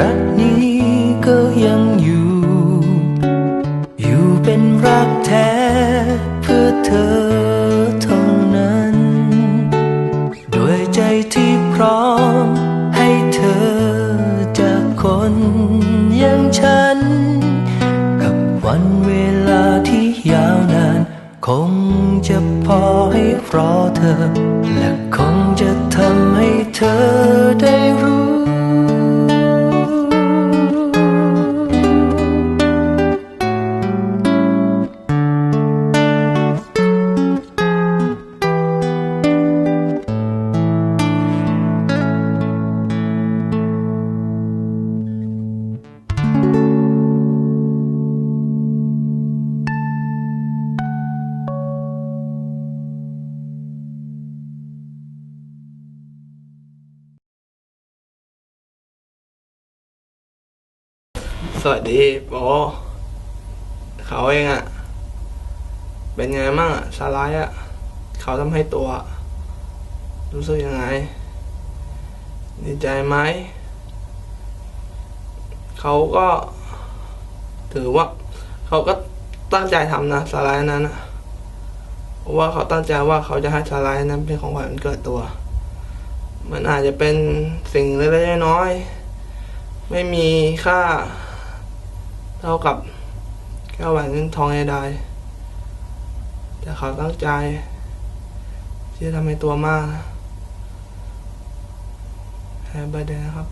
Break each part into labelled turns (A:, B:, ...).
A: รักนี้ก็ยังอยู่ อยู่เป็นรักแท้เพื่อเธอเท่านั้น ด้วยใจที่พร้อมให้เธอจากคนอย่างฉัน กับวันเวลาที่ยาวนาน คงจะพอให้รอเธอ และคงจะทำให้เธอได้รู้
B: สวัสดีโบเขาเองอะเป็นไงมั่งอะสไลด์อะเขาทำให้ตัว รู้สึกยังไง ดีใจไหม เขาก็ ถือว่า เขาก็ตั้งใจทำนะสไลด์นั้นนะเพราะว่าเขาตั้งใจว่าเขาจะให้สไลด์นั้นเป็นของขวัญวันเกิดตัว มันอาจจะเป็นสิ่งเล็กๆน้อยๆไม่มีค่า เท่ากับแก้วแหวนเงินทองใดๆแต่เขาตั้งใจ ที่จะทำให้ตัวมากแฮปปี้เดย์นะครับ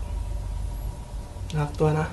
B: รักตัวนะ